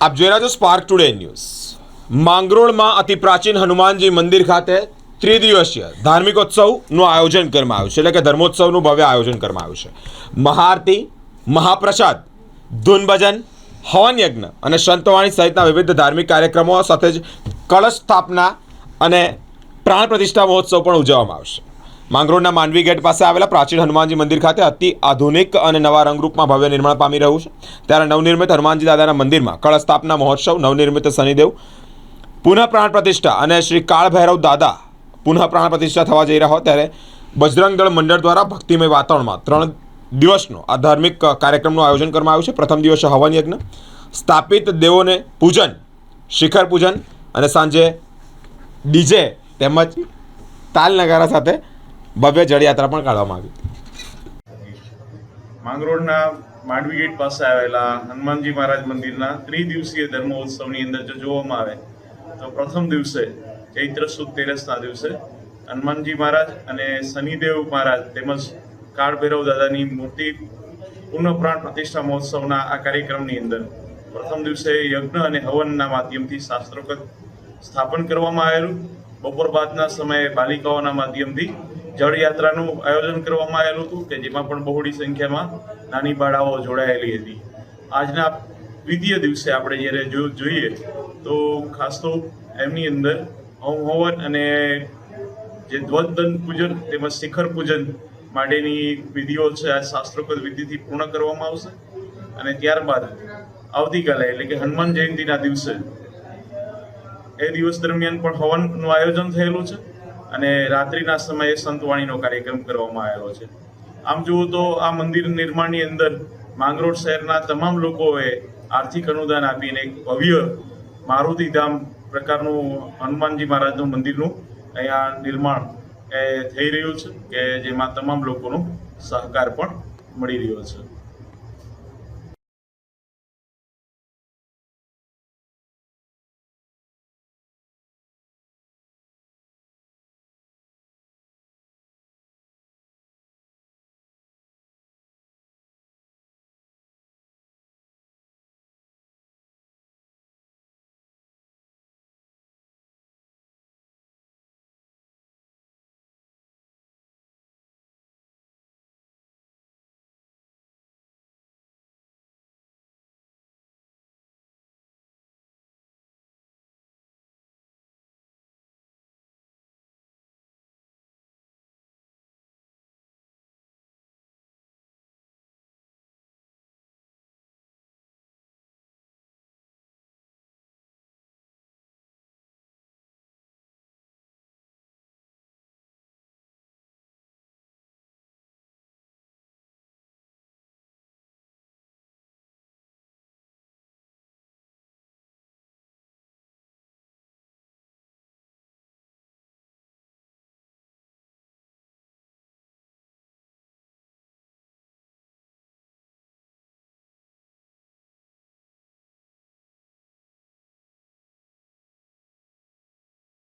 આપ જોઈ રહ્યા છો સ્પાર્ક ટુડે ન્યૂઝ માંગરોળમાં અતિ પ્રાચીન હનુમાનજી મંદિર ખાતે ત્રિદિવસીય ધાર્મિકોત્સવનું આયોજન કરવામાં આવ્યું છે. એટલે કે ધર્મોત્સવનું ભવ્ય આયોજન કરવામાં આવ્યું છે. મહાઆરતી, મહાપ્રસાદ ધૂન ભજન હવન યજ્ઞ અને સંતવાણી સહિતના વિવિધ ધાર્મિક કાર્યક્રમો સાથે જ કળશ સ્થાપના અને પ્રાણ પ્રતિષ્ઠા મહોત્સવ પણ ઉજવવામાં આવશે. માંગરોળના માંડવી ગેટ પાસે આવેલા પ્રાચીન હનુમાનજી મંદિર ખાતે અતિ આધુનિક અને નવા રંગરૂપમાં ભવ્ય નિર્માણ પામી રહ્યું છે. ત્યારે નવનિર્મિત હનુમાનજી દાદાના મંદિરમાં કળશ સ્થાપના મહોત્સવ, નવનિર્મિત શનિદેવ, પુનઃ પ્રાણ પ્રતિષ્ઠા અને શ્રી કાળ ભૈરવ દાદા પુનઃ પ્રાણ પ્રતિષ્ઠા થવા જઈ રહ્યા હોય ત્યારે બજરંગ દળ મંડળ દ્વારા ભક્તિમય વાતાવરણમાં ત્રણ દિવસનો આ ધાર્મિક કાર્યક્રમનું આયોજન કરવામાં આવ્યું છે. પ્રથમ દિવસે હવન યજ્ઞ, સ્થાપિત દેવોને પૂજન, શિખર પૂજન અને સાંજે ડીજે તેમજ તાલ નગારા સાથે ભવ્ય જળયાત્રા પણ કાઢવામાં આવી. માંગરોળના માંડવી ગેટ પાસે આવેલા હનુમાનજી મહારાજ મંદિરના ત્રિદિવસીય ધર્મોત્સવની અંદર જો જોવામાં આવે, તો પ્રથમ દિવસે, ચૈત્ર સુદ તેરસના દિવસે, હનુમાનજી મહારાજ અને શનિદેવ મહારાજ તેમજ કાળ ભૈરવ દાદાની મૂર્તિ પુનઃપ્રાણ પ્રતિષ્ઠા મહોત્સવના આ કાર્યક્રમની અંદર પ્રથમ દિવસે યજ્ઞ અને હવનના માધ્યમથી શાસ્ત્રોક્ત સ્થાપન કરવામાં આવેલું. બપોર બાદના સમયે બાલિકાઓના માધ્યમથી જળયાત્રાનું આયોજન કરવામાં આવેલું હતું કે જેમાં પણ બહોળી સંખ્યામાં નાની બાળાઓ જોડાયેલી હતી. આજના દ્વિતીય દિવસે આપણે જ્યારે જો જોઈએ, તો ખાસ તો એમની અંદર હોમ હવન અને જે ધ્વજદન પૂજન તેમજ શિખર પૂજન માટેની વિધિઓ છે, આ શાસ્ત્રોક્ત વિધિથી પૂર્ણ કરવામાં આવશે. અને ત્યારબાદ આવતીકાલે એટલે કે હનુમાન જયંતિના દિવસે એ દિવસ દરમિયાન પણ હવનનું આયોજન થયેલું છે. અને રાત્રિના સમયે સંતવાણીનો કાર્યક્રમ કરવામાં આવેલો છે. આમ જુઓ તો આ મંદિર નિર્માણની અંદર માંગરોળ શહેરના તમામ લોકોએ આર્થિક અનુદાન આપીને એક ભવ્ય મારુતિધામ પ્રકારનું હનુમાનજી મહારાજનું મંદિરનું અહીંયા નિર્માણ એ થઈ રહ્યું છે કે જેમાં તમામ લોકોનો સહકાર પણ મળી રહ્યો છે.